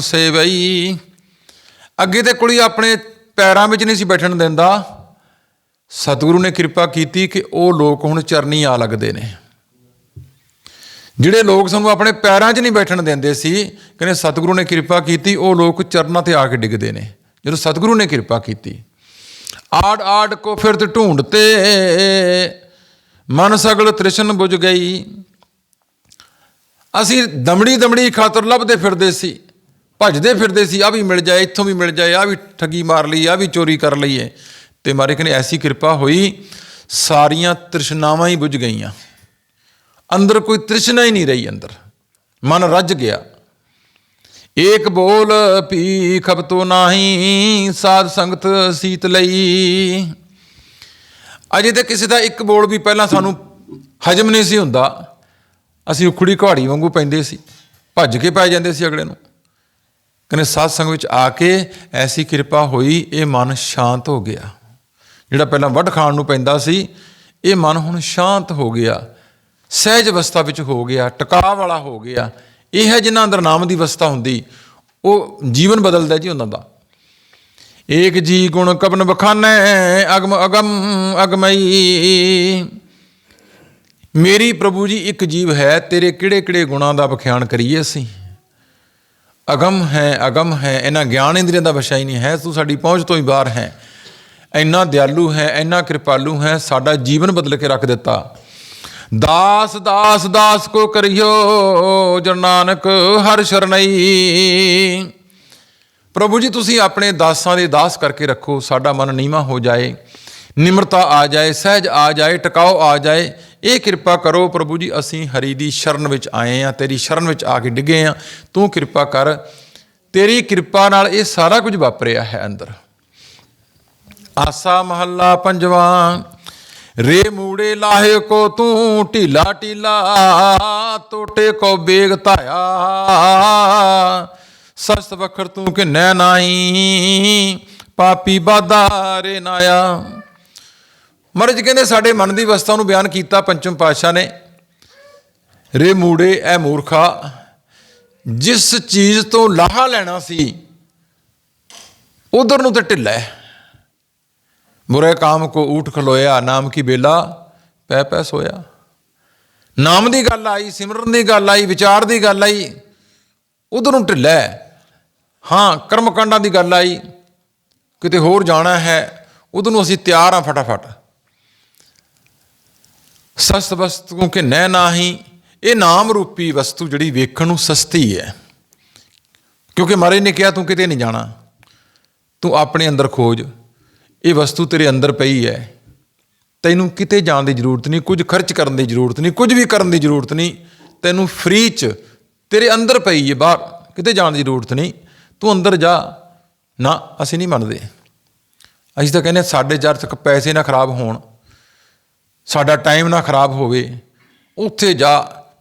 ਸੇਵਈ। ਅੱਗੇ ਤੇ ਕੁੜੀ ਆਪਣੇ ਪੈਰਾਂ ਵਿੱਚ ਨਹੀਂ ਸੀ ਬੈਠਣ ਦਿੰਦਾ। ਸਤਿਗੁਰੂ ਨੇ ਕਿਰਪਾ ਕੀਤੀ ਕਿ ਉਹ ਲੋਕ ਹੁਣ ਚਰਨੀ ਆ ਲੱਗਦੇ ਨੇ। ਜਿਹੜੇ ਲੋਕ ਸਾਨੂੰ ਆਪਣੇ ਪੈਰਾਂ 'ਚ ਨਹੀਂ ਬੈਠਣ ਦਿੰਦੇ ਸੀ, ਕਹਿੰਦੇ ਸਤਿਗੁਰੂ ਨੇ ਕਿਰਪਾ ਕੀਤੀ, ਉਹ ਲੋਕ ਚਰਨਾਂ ਤੇ ਆ ਕੇ ਡਿੱਗਦੇ ਨੇ। ਜਦੋਂ ਸਤਿਗੁਰੂ ਨੇ ਕਿਰਪਾ ਕੀਤੀ, ਆੜ ਆੜ ਕੋ ਫਿਰਤ ਢੂੰਡਤੇ, ਮਨ ਸਗਲ ਤ੍ਰਿਸ਼ਨ ਬੁਝ ਗਈ। ਅਸੀਂ ਦਮੜੀ ਦਮੜੀ ਖਾਤਰ ਲੱਭਦੇ ਫਿਰਦੇ ਸੀ, ਭੱਜਦੇ ਫਿਰਦੇ ਸੀ ਆ ਵੀ ਮਿਲ ਜਾਏ, ਇੱਥੋਂ ਵੀ ਮਿਲ ਜਾਏ ਆ ਵੀ ਠੱਗੀ ਮਾਰ ਲਈ ਆ ਵੀ ਚੋਰੀ ਕਰ ਲਈਏ। ਤੇ ਮਾਰੇ ਕਹਿੰਦੇ ਐਸੀ ਕਿਰਪਾ ਹੋਈ, ਸਾਰੀਆਂ ਤ੍ਰਿਸ਼ਨਾਵਾਂ ਹੀ ਬੁਝ ਗਈਆਂ। ਅੰਦਰ ਕੋਈ ਤ੍ਰਿਸ਼ਨਾ ਹੀ ਨਹੀਂ ਰਹੀ ਅੰਦਰ। ਮਨ ਰੱਜ ਗਿਆ। ਏਕ ਬੋਲ ਪੀ ਖਬਤੋ ਨਾਹੀ, ਸਾਧ ਸੰਗਤ ਸੀਤ ਲਈ। ਅਜੇ ਤੇ ਕਿਸੇ ਦਾ ਇੱਕ ਬੋਲ ਵੀ ਪਹਿਲਾਂ ਸਾਨੂੰ ਹਜਮ ਨਹੀਂ ਸੀ ਹੁੰਦਾ। ਅਸੀਂ ਉਖੜੀ ਘਾੜੀ ਵਾਂਗੂ ਪੈਂਦੇ ਸੀ, ਭੱਜ ਕੇ ਪੈ ਜਾਂਦੇ ਸੀ ਅਗਲੇ ਨੂੰ। ਕਹਿੰਦੇ ਸਾਧ ਸੰਗ ਵਿੱਚ ਆ ਕੇ ਐਸੀ ਕਿਰਪਾ ਹੋਈ, ਇਹ ਮਨ ਸ਼ਾਂਤ ਹੋ ਗਿਆ। ਜਿਹੜਾ ਪਹਿਲਾਂ ਵੱਢ ਖਾਣ ਨੂੰ ਪੈਂਦਾ ਸੀ, ਇਹ ਮਨ ਹੁਣ ਸ਼ਾਂਤ ਹੋ ਗਿਆ। ਸਹਿਜ ਅਵਸਥਾ ਵਿੱਚ ਹੋ ਗਿਆ, ਟਿਕਾਅ ਵਾਲਾ ਹੋ ਗਿਆ। ਇਹ ਹੈ ਜਿਨ੍ਹਾਂ ਅੰਦਰ ਨਾਮ ਦੀ ਅਵਸਥਾ ਹੁੰਦੀ, ਉਹ ਜੀਵਨ ਬਦਲਦਾ ਜੀ ਉਹਨਾਂ ਦਾ। ਏਕ ਜੀ ਗੁਣ ਕਬਨ ਬਖਾਨੈ, ਅਗਮ ਅਗਮ ਅਗਮਈ। ਮੇਰੀ ਪ੍ਰਭੂ ਜੀ, ਇੱਕ ਜੀਵ ਹੈ, ਤੇਰੇ ਕਿਹੜੇ ਕਿਹੜੇ ਗੁਣਾਂ ਦਾ ਬਖਿਆਨ ਕਰੀਏ ਅਸੀਂ? ਅਗਮ ਹੈ ਅਗਮ ਹੈ, ਇਹਨਾਂ ਗਿਆਨ ਇੰਦਰੀਆਂ ਦਾ ਵਿਸ਼ਾ ਹੀ ਨਹੀਂ ਹੈ, ਤੂੰ ਸਾਡੀ ਪਹੁੰਚ ਤੋਂ ਹੀ ਬਾਹਰ ਹੈ। ਇੰਨਾ ਦਿਆਲੂ ਹੈ, ਇੰਨਾ ਕਿਰਪਾਲੂ ਹੈ, ਸਾਡਾ ਜੀਵਨ ਬਦਲ ਕੇ ਰੱਖ ਦਿੱਤਾ। ਦਾਸ ਦਾਸ ਦਾਸ ਕੋ ਕਰਿਓ, ਜਨ ਨਾਨਕ, ਹਰ ਸ਼ਰਨਈ। ਪ੍ਰਭੂ ਜੀ, ਤੁਸੀਂ ਆਪਣੇ ਦਾਸਾਂ ਦੇ ਦਾਸ ਕਰਕੇ ਰੱਖੋ, ਸਾਡਾ ਮਨ ਨੀਵਾ ਹੋ ਜਾਏ, ਨਿਮਰਤਾ ਆ ਜਾਏ, ਸਹਿਜ ਆ ਜਾਏ, ਟਿਕਾਓ ਆ ਜਾਏ ਇਹ ਕਿਰਪਾ ਕਰੋ ਪ੍ਰਭੂ ਜੀ, ਅਸੀਂ ਹਰੀ ਦੀ ਸ਼ਰਨ ਵਿੱਚ ਆਏ ਆ ਤੇਰੀ ਸ਼ਰਨ ਵਿੱਚ ਆ ਕੇ ਡਿੱਗੇ ਆ ਤੂੰ ਕਿਰਪਾ ਕਰ, ਤੇਰੀ ਕਿਰਪਾ ਨਾਲ ਇਹ ਸਾਰਾ ਕੁਝ ਵਾਪਰਿਆ ਹੈ ਅੰਦਰ। ਆਸਾ ਮਹੱਲਾ ਪੰਜਵਾਂ, ਰੇ ਮੂੜੇ ਲਾਹੇ ਕੋ ਤੂੰ ਢੀਲਾ ਢੀਲਾ ਟੋਟੇ ਕੋ ਬੇਗ ਧਾਇਆ। ਸਸਤ ਵਖਰ ਤੂੰ ਕਿਨੈ ਨਾਈ ਪਾਪੀ ਬਾਦਾਰੇ ਨਾਇਆ। ਮਹਾਰਾਜ ਕਹਿੰਦੇ ਸਾਡੇ ਮਨ ਦੀ ਅਵਸਥਾ ਨੂੰ ਬਿਆਨ ਕੀਤਾ ਪੰਚਮ ਪਾਤਸ਼ਾਹ ਨੇ। ਰੇ ਮੂੜੇ, ਐ ਮੂਰਖਾ, ਜਿਸ ਚੀਜ਼ ਤੋਂ ਲਾਹਾ ਲੈਣਾ ਸੀ, ਉਧਰ ਨੂੰ ਤੇ ਢਿੱਲਾ ਹੈ ਬੁਰੇ ਕਾਮ ਕੋ ਊਠ ਖਲੋਇਆ, ਨਾਮ ਕੀ ਬੇਲਾ, ਪੈ ਪੈ ਸੋਇਆ। ਨਾਮ ਦੀ ਗੱਲ ਆਈ, ਸਿਮਰਨ ਦੀ ਗੱਲ ਆਈ, ਵਿਚਾਰ ਦੀ ਗੱਲ ਆਈ, ਉਧਰ ਨੂੰ ਢਿੱਲਾ ਹੈ ਹਾਂ ਕਰਮ ਕਾਂਡਾਂ ਦੀ ਗੱਲ ਆਈ, ਕਿਤੇ ਹੋਰ ਜਾਣਾ ਹੈ, ਉਧਰ ਨੂੰ ਅਸੀਂ ਤਿਆਰ ਆ ਫਟਾਫਟ। ਸਸਤ ਵਸਤੂ ਕਿ ਨੈ ਨਾਹੀ, ਇਹ ਨਾਮ ਰੂਪੀ ਵਸਤੂ ਜਿਹੜੀ ਵੇਖਣ ਨੂੰ ਸਸਤੀ ਹੈ। ਕਿਉਂਕਿ ਮਹਾਰਾਜ ਨੇ ਕਿਹਾ, ਤੂੰ ਕਿਤੇ ਨਹੀਂ ਜਾਣਾ। ਤੂੰ ਆਪਣੇ ਅੰਦਰ ਖੋਜ। ਇਹ ਵਸਤੂ ਤੇਰੇ ਅੰਦਰ ਪਈ ਹੈ। ਤੈਨੂੰ ਕਿਤੇ ਜਾਣ ਦੀ ਜ਼ਰੂਰਤ ਨਹੀਂ, ਕੁਝ ਖਰਚ ਕਰਨ ਦੀ ਜ਼ਰੂਰਤ ਨਹੀਂ, ਕੁਝ ਵੀ ਕਰਨ ਦੀ ਜ਼ਰੂਰਤ ਨਹੀਂ। ਤੈਨੂੰ ਫ੍ਰੀ ਚ ਤੇਰੇ ਅੰਦਰ ਪਈ ਹੈ ਬਾਹਰ। ਕਿਤੇ ਜਾਣ ਦੀ ਜ਼ਰੂਰਤ ਨਹੀਂ। ਤੂੰ ਅੰਦਰ ਜਾ। ਨਾ, ਅਸੀਂ ਨਹੀਂ ਮੰਨਦੇ। ਅਸੀਂ ਤਾਂ ਕਹਿੰਦੇ ਸਾਡੇ ਜਰ ਪੈਸੇ ਨਾ ਖਰਾਬ ਹੋਣ। ਸਾਡਾ ਟਾਈਮ ਨਾ ਖਰਾਬ ਹੋਵੇ, ਉੱਥੇ ਜਾ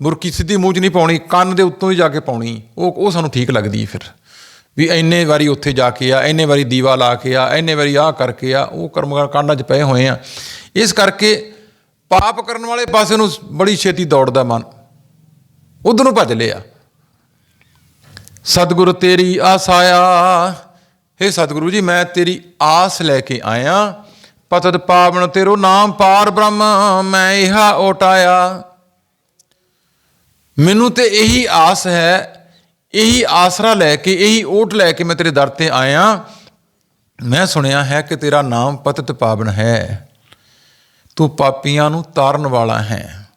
ਮੁਰਕੀ ਸਿੱਧੀ ਮੂੰਹ 'ਚ ਨਹੀਂ ਪਾਉਣੀ, ਕੰਨ ਦੇ ਉੱਤੋਂ ਹੀ ਜਾ ਕੇ ਪਾਉਣੀ, ਉਹ ਉਹ ਸਾਨੂੰ ਠੀਕ ਲੱਗਦੀ ਫਿਰ। ਵੀ ਇੰਨੇ ਵਾਰੀ ਉੱਥੇ ਜਾ ਕੇ ਆ, ਇੰਨੇ ਵਾਰੀ ਦੀਵਾ ਲਾ ਕੇ ਆ, ਇੰਨੇ ਵਾਰੀ ਆਹ ਕਰਕੇ ਆ, ਉਹ ਕਰਮ ਕਾਂਡਾਂ 'ਚ ਪਏ ਹੋਏ ਆ। ਇਸ ਕਰਕੇ ਪਾਪ ਕਰਨ ਵਾਲੇ ਪਾਸੇ ਨੂੰ ਬੜੀ ਛੇਤੀ ਦੌੜਦਾ ਮਨ। ਉਧਰ ਨੂੰ ਭੱਜ ਲਿਆ। ਸਤਿਗੁਰੂ ਤੇਰੀ ਆਸ ਆਇਆ ਹੇ ਸਤਿਗੁਰੂ ਜੀ, ਮੈਂ ਤੇਰੀ ਆਸ ਲੈ ਕੇ ਆਇਆ। ਪਤਤ ਪਾਵਨ ਤੇਰੋ ਨਾਮ ਪਾਰ ਬ੍ਰਹਮ, ਮੈਂ ਇਹਾ ਓਟਾਇਆ। ਮੈਨੂੰ ਤੇ ਇਹੀ ਆਸ ਹੈ, ਇਹੀ ਆਸਰਾ ਲੈ ਕੇ, ਇਹੀ ਓਟ ਲੈ ਕੇ ਮੈਂ ਤੇਰੇ ਦਰ ਤੇ ਆਇਆ। ਮੈਂ ਸੁਣਿਆ ਹੈ ਕਿ ਤੇਰਾ ਨਾਮ ਪਤਤ ਪਾਵਨ ਹੈ। ਤੂੰ ਪਾਪੀਆਂ ਨੂੰ ਤਾਰਨ ਵਾਲਾ ਹੈ।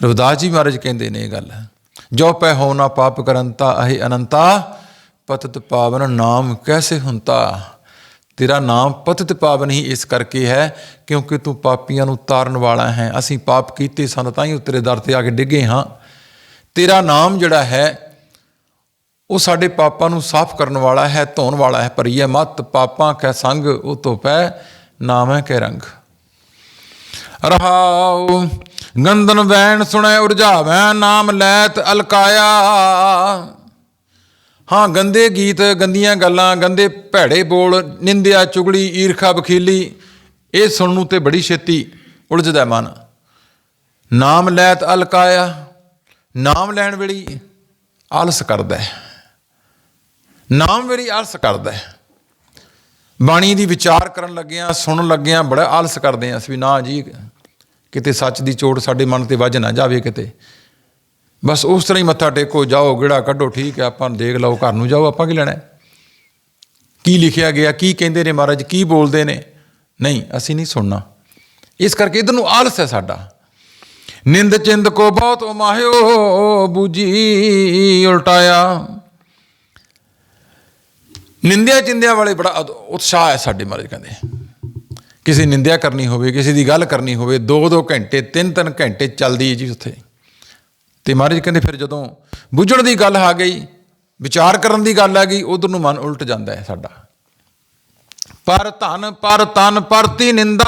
ਰਵਿਦਾਸ ਜੀ ਮਹਾਰਾਜ ਕਹਿੰਦੇ ਨੇ ਇਹ ਗੱਲ, ਜੋ ਪੈ ਹੋ ਨਾ ਪਾਪ ਕਰੰਤਾ ਅਹੇ ਅਨੰਤਾ, ਪਤਤ ਪਾਵਨ ਨਾਮ ਕੈਸੇ ਹੁੰਤਾ? ਤੇਰਾ ਨਾਮ ਪਤਿਤ ਪਾਵਨ ਹੀ ਇਸ ਕਰਕੇ ਹੈ, ਕਿਉਂਕਿ ਤੂੰ ਪਾਪੀਆਂ ਨੂੰ ਤਾਰਨ ਵਾਲਾ ਹੈ। ਅਸੀਂ ਪਾਪ ਕੀਤੇ ਸਨ, ਤਾਂ ਹੀ ਤੇਰੇ ਦਰ ਤੇ ਆ ਕੇ ਡਿੱਗੇ ਹਾਂ। ਤੇਰਾ ਨਾਮ ਜਿਹੜਾ ਹੈ, ਉਹ ਸਾਡੇ ਪਾਪਾਂ ਨੂੰ ਸਾਫ਼ ਕਰਨ ਵਾਲਾ ਹੈ, ਧੋਣ ਵਾਲਾ ਹੈ। ਭਰੀਏ ਮਤ ਪਾਪਾਂ ਕੈ ਸੰਗ, ਉਹ ਤੋਂ ਪੈ ਨਾਮੈ ਕੈ ਰੰਗ। ਰਹਾਉ ਗੰਦਨ ਵੈਣ ਸੁਣੈ ਉਰਝਾਵੈ, ਨਾਮ ਲੈਤ ਅਲਕਾਇਆ। ਹਾਂ, ਗੰਦੇ ਗੀਤ, ਗੰਦੀਆਂ ਗੱਲਾਂ, ਗੰਦੇ ਭੈੜੇ ਬੋਲ, ਨਿੰਦਿਆ, ਚੁਗਲੀ, ਈਰਖਾ ਬਖੀਲੀ ਇਹ ਸੁਣਨ ਨੂੰ ਤੇ ਬੜੀ ਛੇਤੀ ਉਲਝਦਾ ਮਨ। ਨਾਮ ਲੈਤ ਅਲਕਾਇਆ, ਨਾਮ ਲੈਣ ਵੇਲੇ ਆਲਸ ਕਰਦਾ ਹੈ। ਨਾਮ ਵੇਲੇ ਆਲਸ ਕਰਦਾ ਹੈ। ਬਾਣੀ ਦੀ ਵਿਚਾਰ ਕਰਨ ਲੱਗਿਆਂ, ਸੁਣਨ ਲੱਗਿਆਂ ਬੜਾ ਆਲਸ ਕਰਦੇ ਆਂ ਅਸੀਂ ਵੀ, ਨਾ ਜੀ, ਕਿਤੇ ਸੱਚ ਦੀ ਚੋਟ ਸਾਡੇ ਮਨ ਤੇ ਵੱਜ ਨਾ ਜਾਵੇ ਕਿਤੇ। ਬਸ ਉਸ ਤਰ੍ਹਾਂ ਹੀ ਮੱਥਾ ਟੇਕੋ, ਜਾਓ, ਗਿੜਾ ਕੱਢੋ, ਠੀਕ ਹੈ, ਆਪਾਂ ਦੇਖ ਲਓ, ਘਰ ਨੂੰ ਜਾਓ, ਆਪਾਂ ਕੀ ਲੈਣਾ ਕੀ ਲਿਖਿਆ ਗਿਆ, ਕੀ ਕਹਿੰਦੇ ਨੇ ਮਹਾਰਾਜ, ਕੀ ਬੋਲਦੇ ਨੇ? ਨਹੀਂ, ਅਸੀਂ ਨਹੀਂ ਸੁਣਨਾ। ਇਸ ਕਰਕੇ ਇਧਰ ਨੂੰ ਆਲਸ ਹੈ ਸਾਡਾ। ਨਿੰਦ ਚਿੰਦ ਕੋ ਬਹੁਤ ਉਮਾਹਿਓ ਬੂਜੀ ਉਲਟਾਇਆ। ਨਿੰਦਿਆ ਚਿੰਦਿਆ ਵਾਲੇ ਬੜਾ ਉਤਸ਼ਾਹ ਹੈ ਸਾਡੇ ਮਹਾਰਾਜ ਕਹਿੰਦੇ। ਕਿਸੇ ਨਿੰਦਿਆ ਕਰਨੀ ਹੋਵੇ, ਕਿਸੇ ਦੀ ਗੱਲ ਕਰਨੀ ਹੋਵੇ 2-2 ਘੰਟੇ 3-3 ਘੰਟੇ ਚੱਲਦੀ ਹੈ ਜੀ ਉੱਥੇ। ਤੇ ਮਹਾਰਾਜ ਕਹਿੰਦੇ ਫਿਰ ਜਦੋਂ ਬੁੱਝਣ ਦੀ ਗੱਲ ਆ ਗਈ, ਵਿਚਾਰ ਕਰਨ ਦੀ ਗੱਲ ਆ ਗਈ, ਉਧਰ ਨੂੰ ਮਨ ਉਲਟ ਜਾਂਦਾ ਹੈ ਸਾਡਾ। ਪਰ ਧਨ, ਪਰ ਤਨ ਪਰਤੀ ਨਿੰਦਾ,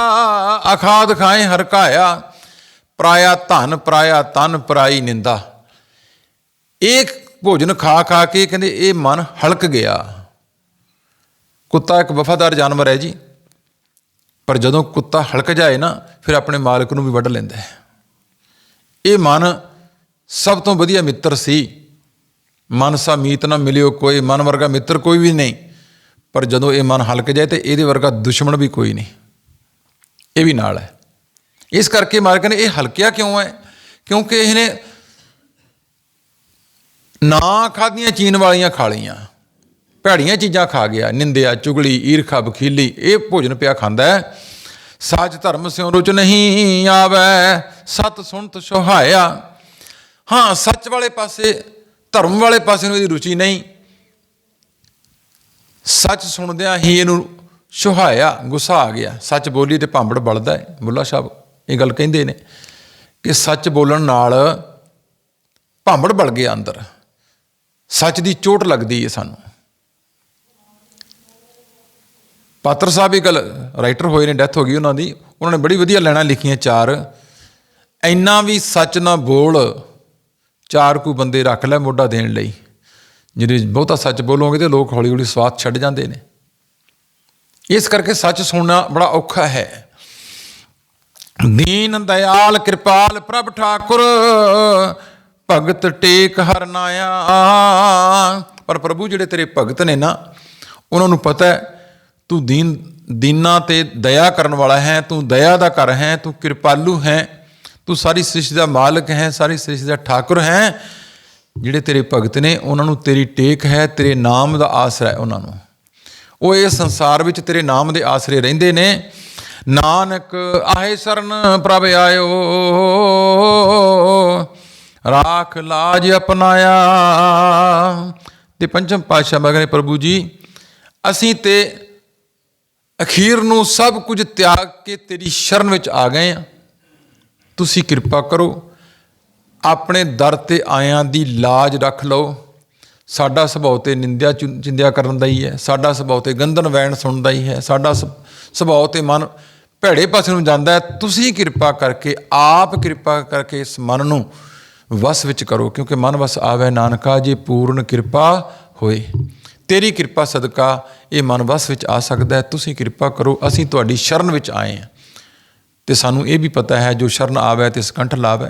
ਅਖਾਦ ਖਾਏ ਹਰਕਾਇਆ ਪਰਾਇਆ ਧਨ, ਪਰਾਇਆ ਤਨ, ਪਰਾਈ ਨਿੰਦਾ। ਇਹ ਭੋਜਨ ਖਾ ਖਾ ਕੇ ਕਹਿੰਦੇ ਇਹ ਮਨ ਹਲਕ ਗਿਆ। ਕੁੱਤਾ ਇੱਕ ਵਫਾਦਾਰ ਜਾਨਵਰ ਹੈ ਜੀ। ਪਰ ਜਦੋਂ ਕੁੱਤਾ ਹਲਕ ਜਾਏ ਨਾ, ਫਿਰ ਆਪਣੇ ਮਾਲਕ ਨੂੰ ਵੀ ਵੱਢ ਲੈਂਦਾ ਹੈ। ਇਹ ਮਨ ਸਭ ਤੋਂ ਵਧੀਆ ਮਿੱਤਰ ਸੀ। ਮਨ ਸਾ ਮੀਤ ਨਾ ਮਿਲਿਓ ਕੋਈ, ਮਨ ਵਰਗਾ ਮਿੱਤਰ ਕੋਈ ਵੀ ਨਹੀਂ। ਪਰ ਜਦੋਂ ਇਹ ਮਨ ਹਲਕ ਜਾਏ ਤੇ ਇਹਦੇ ਵਰਗਾ ਦੁਸ਼ਮਣ ਵੀ ਕੋਈ ਨਹੀਂ। ਇਹ ਵੀ ਨਾਲ ਹੈ। ਇਸ ਕਰਕੇ ਮਾਲਕ ਨੇ ਇਹ ਹਲਕਿਆ ਕਿਉਂ ਹੈ? ਕਿਉਂਕਿ ਇਹਨੇ ਨਾ ਖਾਧੀਆਂ ਚੀਨ ਵਾਲੀਆਂ ਖਾ ਲਈਆਂ। ਭੈੜੀਆਂ ਚੀਜ਼ਾਂ ਖਾ ਗਿਆ। ਨਿੰਦਿਆ, ਚੁਗਲੀ, ਈਰਖਾ ਬਖੀਲੀ ਇਹ ਭੋਜਨ ਪਿਆ ਖਾਂਦਾ ਹੈ। ਸਾਜ ਧਰਮ ਸਿਉ ਰੁਚ ਨਹੀਂ ਆਵੈ। ਸਤ ਸੁਣਤ ਸੁਹਾਇਆ। ਹਾਂ, ਸੱਚ ਵਾਲੇ ਪਾਸੇ, ਧਰਮ ਵਾਲੇ ਪਾਸੇ ਨੂੰ ਇਹਦੀ ਰੁਚੀ ਨਹੀਂ। ਸੱਚ ਸੁਣਦਿਆਂ ਹੀ ਇਹਨੂੰ ਸੁਹਾਇਆ, ਗੁੱਸਾ ਆ ਗਿਆ। ਸੱਚ ਬੋਲੀ ਤੇ ਭਾਂਬੜ ਬਲਦਾ ਹੈ। ਬੁੱਲਾ ਸਾਹਿਬ ਇਹ ਗੱਲ ਕਹਿੰਦੇ ਨੇ ਕਿ ਸੱਚ ਬੋਲਣ ਨਾਲ ਭਾਂਬੜ ਬਲ ਗਿਆ ਅੰਦਰ। ਸੱਚ ਦੀ ਚੋਟ ਲੱਗਦੀ ਹੈ ਸਾਨੂੰ। ਪਾਤਰ ਸਾਹਿਬ ਇਹ ਗੱਲ ਰਾਈਟਰ ਹੋਏ ਨੇ, ਡੈਥ ਹੋ ਗਈ ਉਹਨਾਂ ਦੀ। ਉਹਨਾਂ ਨੇ ਬੜੀ ਵਧੀਆ ਲੈਣਾ ਲਿਖੀਆਂ ਚਾਰ। ਇੰਨਾ ਵੀ ਸੱਚ ਨਾ ਬੋਲ ਚਾਰ ਕੋ ਬੰਦੇ ਰੱਖ ਲੈ ਮੋਢਾ ਦੇਣ ਲਈ। ਜਿਹੜੇ ਬਹੁਤਾ ਸੱਚ ਬੋਲੋਗੇ ਤੇ ਲੋਕ ਹੌਲੀ ਹੌਲੀ ਸਵਾਦ ਛੱਡ ਜਾਂਦੇ ਨੇ। ਇਸ ਕਰਕੇ ਸੱਚ ਸੁਣਨਾ ਬੜਾ ਔਖਾ ਹੈ। ਦੀਨ ਦਇਆਲ ਕਿਰਪਾਲ ਪ੍ਰਭ ਠਾਕੁਰ, ਭਗਤ ਟੇਕ ਹਰਨਾਇਆ ਪਰ ਪ੍ਰਭੂ ਜਿਹੜੇ ਤੇਰੇ ਭਗਤ ਨੇ ਨਾ, ਉਹਨਾਂ ਨੂੰ ਪਤਾ ਹੈ, ਤੂੰ ਦੀਨ ਦੀਨਾ ਤੇ ਦਇਆ ਕਰਨ ਵਾਲਾ ਹੈ, ਤੂੰ ਦਇਆ ਦਾ ਘਰ ਹੈ, ਤੂੰ ਕਿਰਪਾਲੂ ਹੈ। ਤੂੰ ਸਾਰੀ ਸ੍ਰਿਸ਼ਟੀ ਦਾ ਮਾਲਕ ਹੈ, ਸਾਰੀ ਸ੍ਰਿਸ਼ਟੀ ਦਾ ਠਾਕੁਰ ਹੈ। ਜਿਹੜੇ ਤੇਰੇ ਭਗਤ ਨੇ, ਉਹਨਾਂ ਨੂੰ ਤੇਰੀ ਟੇਕ ਹੈ, ਤੇਰੇ ਨਾਮ ਦਾ ਆਸਰਾ ਹੈ ਉਹਨਾਂ ਨੂੰ। ਉਹ ਇਸ ਸੰਸਾਰ ਵਿੱਚ ਤੇਰੇ ਨਾਮ ਦੇ ਆਸਰੇ ਰਹਿੰਦੇ ਨੇ। ਨਾਨਕ ਆਹੇ ਸਰਨ, ਪ੍ਰਭ ਆਇਓ। ਰਾਖ ਲਾਜ ਅਪਨਾਇਆ। ਤੇ ਪੰਚਮ ਪਾਤਸ਼ਾਹ ਬਗਨੇ ਪ੍ਰਭੂ ਜੀ, ਅਸੀਂ ਤੇ ਅਖੀਰ ਨੂੰ ਸਭ ਕੁਝ ਤਿਆਗ ਕੇ ਤੇਰੀ ਸ਼ਰਨ ਵਿੱਚ ਆ ਗਏ ਆ। ਤੁਸੀਂ ਕਿਰਪਾ ਕਰੋ, ਆਪਣੇ ਦਰ ਤੇ ਆਇਆਂ ਦੀ ਲਾਜ ਰੱਖ ਲਓ। ਸਾਡਾ ਸੁਭਾਅ ਤੇ ਨਿੰਦਿਆ ਚੁ- ਚਿੰਦਿਆ ਕਰਨ ਦਾ ਹੀ ਹੈ। ਸਾਡਾ ਸੁਭਾਅ ਤੇ ਗੰਦਨ ਵੈਣ ਸੁਣਦਾ ਹੀ ਹੈ। ਸਾਡਾ ਸੁ- ਸੁਭਾਅ ਤੇ ਮਨ ਭੈੜੇ ਪਾਸੇ ਨੂੰ ਜਾਂਦਾ ਹੈ। ਤੁਸੀਂ ਕਿਰਪਾ ਕਰਕੇ, ਆਪ ਕਿਰਪਾ ਕਰਕੇ ਇਸ ਮਨ ਨੂੰ ਵਸ ਵਿੱਚ ਕਰੋ, ਕਿਉਂਕਿ ਮਨ ਵਸ ਆਵੇ ਨਾਨਕਾ, ਜੇ ਪੂਰਨ ਕਿਰਪਾ ਹੋਏ। ਤੇਰੀ ਕਿਰਪਾ ਸਦਕਾ ਇਹ ਮਨ ਵਸ ਵਿੱਚ ਆ ਸਕਦਾ ਹੈ। ਤੁਸੀਂ ਕਿਰਪਾ ਕਰੋ, ਅਸੀਂ ਤੁਹਾਡੀ ਸ਼ਰਨ ਵਿੱਚ ਆਏ ਹਾਂ। ਤੇ ਸਾਨੂੰ ਇਹ ਵੀ ਪਤਾ ਹੈ ਜੋ ਸ਼ਰਨ ਆਵੇ ਤੇ ਸਕੰਠ ਲਾਵੇ।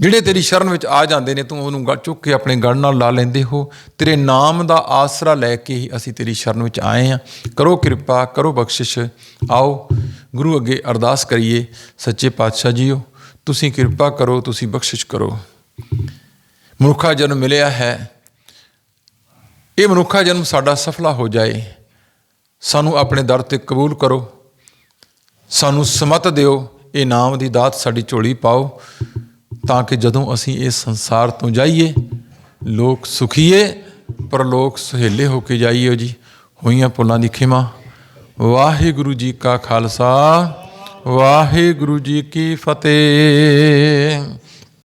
ਜਿਹੜੇ ਤੇਰੀ ਸ਼ਰਨ ਵਿੱਚ ਆ ਜਾਂਦੇ ਨੇ, ਤੂੰ ਉਹਨੂੰ ਗੜ ਚੁੱਕ ਕੇ ਆਪਣੇ ਗੜ ਨਾਲ ਲਾ ਲੈਂਦੇ ਹੋ। ਤੇਰੇ ਨਾਮ ਦਾ ਆਸਰਾ ਲੈ ਕੇ ਹੀ ਅਸੀਂ ਤੇਰੀ ਸ਼ਰਨ ਵਿੱਚ ਆਏ ਹਾਂ। ਕਰੋ ਕਿਰਪਾ, ਕਰੋ ਬਖਸ਼ਿਸ਼। ਆਓ, ਗੁਰੂ ਅੱਗੇ ਅਰਦਾਸ ਕਰੀਏ। ਸੱਚੇ ਪਾਤਸ਼ਾਹ ਜੀਓ, ਤੁਸੀਂ ਕਿਰਪਾ ਕਰੋ, ਤੁਸੀਂ ਬਖਸ਼ਿਸ਼ ਕਰੋ। ਮਨੁੱਖਾ ਜਨਮ ਮਿਲਿਆ ਹੈ। ਇਹ ਮਨੁੱਖਾ ਜਨਮ ਸਾਡਾ ਸਫਲਾ ਹੋ ਜਾਏ। ਸਾਨੂੰ ਆਪਣੇ ਦਰ ਤੇ ਕਬੂਲ ਕਰੋ। ਸਾਨੂੰ ਸਮਤ ਦਿਓ, ਇਹ ਨਾਮ ਦੀ ਦਾਤ ਸਾਡੀ ਝੋਲੀ ਪਾਓ, ਤਾਂ ਕਿ ਜਦੋਂ ਅਸੀਂ ਇਸ ਸੰਸਾਰ ਤੋਂ ਜਾਈਏ, ਲੋਕ ਸੁਖੀਏ ਪਰ ਲੋਕ ਸੁਹੇਲੇ ਹੋ ਕੇ ਜਾਈਏ ਜੀ। ਹੋਈਆਂ ਭੁੱਲਾਂ ਦੀ ਖਿਮਾ। ਵਾਹਿਗੁਰੂ ਜੀ ਕਾ ਖਾਲਸਾ, ਵਾਹਿਗੁਰੂ ਜੀ ਕੀ ਫਤਿਹ।